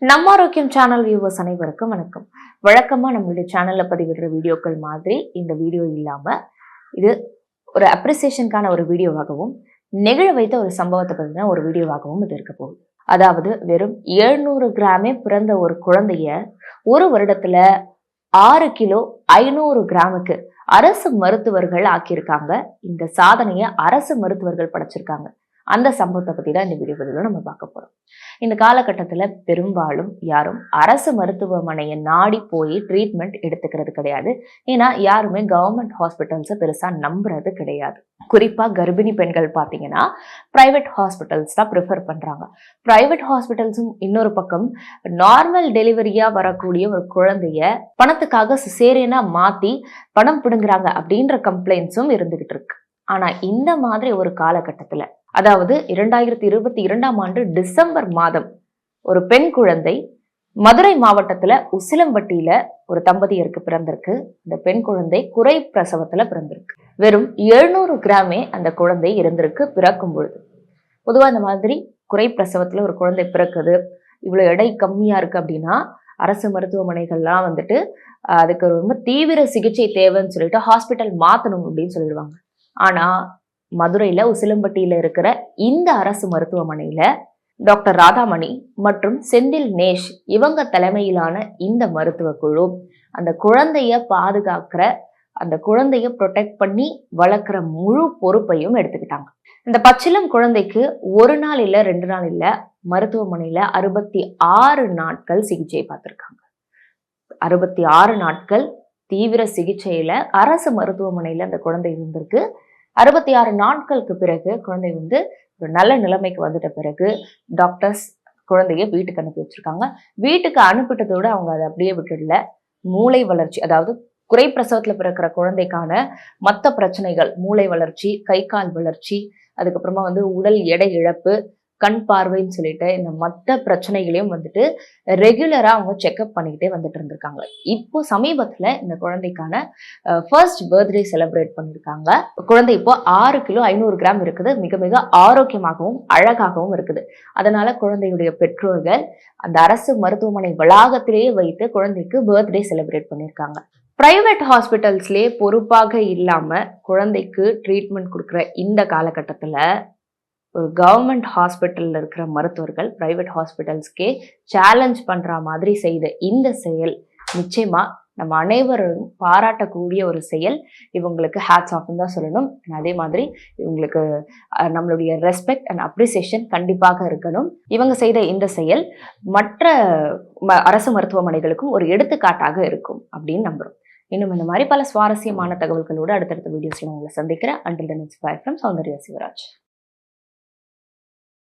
நம்ம ஆரோக்கியம் channel viewers அனைவருக்கும் வணக்கம். வழக்கமாக நம்மளுடைய சேனலில் பதிவிடுற வீடியோக்கள் மாதிரி இந்த வீடியோ இல்லாமல் இது ஒரு அப்ரிசியேஷனுக்கான ஒரு வீடியோவாகவும் நெகிழ வைத்த ஒரு சம்பவத்தை பற்றின ஒரு வீடியோவாகவும் இது இருக்க போகுது. அதாவது வெறும் எழுநூறு கிராமே பிறந்த ஒரு குழந்தைய ஒரு வருடத்துல ஆறு கிலோ ஐநூறு கிராமுக்கு அரசு மருத்துவர்கள் ஆக்கியிருக்காங்க. இந்த சாதனையை அரசு மருத்துவர்கள் படைச்சிருக்காங்க. அந்த சம்பவத்தை பற்றி தான் இந்த வீடியோ பதிவில் நம்ம பார்க்க போகிறோம் இந்த காலகட்டத்தில் பெரும்பாலும் யாரும் அரசு மருத்துவமனையை நாடி போய் ட்ரீட்மெண்ட் எடுத்துக்கிறது கிடையாது. ஏன்னா யாருமே கவர்மெண்ட் ஹாஸ்பிட்டல்ஸை பெருசாக நம்புறது கிடையாது. குறிப்பாக கர்ப்பிணி பெண்கள் பார்த்தீங்கன்னா ப்ரைவேட் ஹாஸ்பிட்டல்ஸ் தான் ப்ரிஃபர் பண்ணுறாங்க ப்ரைவேட் ஹாஸ்பிட்டல்ஸும் இன்னொரு பக்கம் நார்மல் டெலிவரியாக வரக்கூடிய ஒரு குழந்தைய பணத்துக்காக சிசேரியனா மாற்றி பணம் பிடுங்குறாங்க அப்படின்ற கம்ப்ளைண்ட்ஸும் இருந்துகிட்டு இருக்கு. ஆனால் இந்த மாதிரி ஒரு காலகட்டத்தில் அதாவது இரண்டாயிரத்தி இருபத்தி இரண்டாம் ஆண்டு டிசம்பர் மாதம் ஒரு பெண் குழந்தை மதுரை மாவட்டத்துல உசிலம்பட்டியில ஒரு தம்பதியருக்கு பிறந்திருக்கு. இந்த பெண் குழந்தை குறை பிரசவத்துல பிறந்திருக்கு. வெறும் எழுநூறு கிராமே அந்த குழந்தை இருந்திருக்கு பிறக்கும் பொழுது. பொதுவா இந்த மாதிரி குறை பிரசவத்துல ஒரு குழந்தை பிறக்குது இவ்வளவு எடை கம்மியா இருக்கு அப்படின்னா அரசு மருத்துவமனைகள்லாம் வந்துட்டு அதுக்கு ரொம்ப தீவிர சிகிச்சை தேவைன்னு சொல்லிட்டு ஹாஸ்பிட்டல் மாத்தணும் அப்படின்னு சொல்லிடுவாங்க. ஆனா மதுரையில உசிலம்பட்டியில் இருக்கிற இந்த அரசு மருத்துவமனையில டாக்டர் ராதாமணி மற்றும் செந்தில் நேஷ் இவங்க தலைமையிலான இந்த மருத்துவ குழு அந்த குழந்தைய பாதுகாக்கிற அந்த குழந்தைய ப்ரொடெக்ட் பண்ணி வளர்க்குற முழு பொறுப்பையும் எடுத்துக்கிட்டாங்க. இந்த பச்சிலம் குழந்தைக்கு ஒரு நாள் இல்லை ரெண்டு நாள் இல்லை மருத்துவமனையில அறுபத்தி ஆறு நாட்கள் சிகிச்சை பார்த்துருக்காங்க. அறுபத்தி ஆறு நாட்கள் தீவிர சிகிச்சையில அரசு மருத்துவமனையில அந்த குழந்தை இருந்திருக்கு. அறுபத்தி ஆறு நாட்களுக்கு பிறகு குழந்தை வந்து ஒரு நல்ல நிலைமைக்கு வந்துட்ட பிறகு டாக்டர்ஸ் குழந்தைய வீட்டுக்கு அனுப்பி வச்சிருக்காங்க. வீட்டுக்கு அனுப்பிட்டதோடு அவங்க அதை அப்படியே விட்டுடல. மூளை வளர்ச்சி அதாவது குறை பிரசவத்தில் பிறக்கிற குழந்தைக்கான மற்ற பிரச்சனைகள் மூளை வளர்ச்சி கை கால் வளர்ச்சி அதுக்கப்புறமா வந்து உடல் எடை இழப்பு கண் பார்வைன்னு சொல்லிட்டு இந்த மற்ற பிரச்சனைகளையும் வந்துட்டு ரெகுலராக அவங்க செக்அப் பண்ணிக்கிட்டே வந்துட்டு இருந்திருக்காங்க. இப்போ சமீபத்தில் இந்த குழந்தைக்கான ஃபர்ஸ்ட் பர்த்டே செலிப்ரேட் பண்ணியிருக்காங்க குழந்தை இப்போ ஆறு கிலோ ஐநூறு கிராம் இருக்குது. மிக மிக ஆரோக்கியமாகவும் அழகாகவும் இருக்குது. அதனால குழந்தையுடைய பெற்றோர்கள் அந்த அரசு மருத்துவமனை வளாகத்திலேயே வைத்து குழந்தைக்கு பர்த்டே செலிப்ரேட் பண்ணியிருக்காங்க பிரைவேட் ஹாஸ்பிட்டல்ஸ்லேயே பொறுப்பாக இல்லாமல் குழந்தைக்கு ட்ரீட்மெண்ட் கொடுக்குற இந்த காலகட்டத்தில் ஒரு கவர்மெண்ட் ஹாஸ்பிட்டலில் இருக்கிற மருத்துவர்கள் ப்ரைவேட் ஹாஸ்பிட்டல்ஸ்க்கே சேலஞ்ச் பண்ணுற மாதிரி செய்த இந்த செயல் நிச்சயமாக நம்ம அனைவரும் பாராட்டக்கூடிய ஒரு செயல். இவங்களுக்கு ஹேட்ஸ் ஆஃப்னு தான் சொல்லணும். அதே மாதிரி இவங்களுக்கு நம்மளுடைய ரெஸ்பெக்ட் அண்ட் அப்ரிசியேஷன் கண்டிப்பாக இருக்கணும். இவங்க செய்த இந்த செயல் மற்ற அரசு மருத்துவமனைகளுக்கும் ஒரு எடுத்துக்காட்டாக இருக்கும் அப்படின்னு நம்புகிறோம் இன்னும் இந்த மாதிரி பல சுவாரஸ்யமான தகவல்களோடு அடுத்தடுத்த வீடியோஸில் உங்களை சந்திக்கிறேன். Until the next bye from Soundarya Sivaraj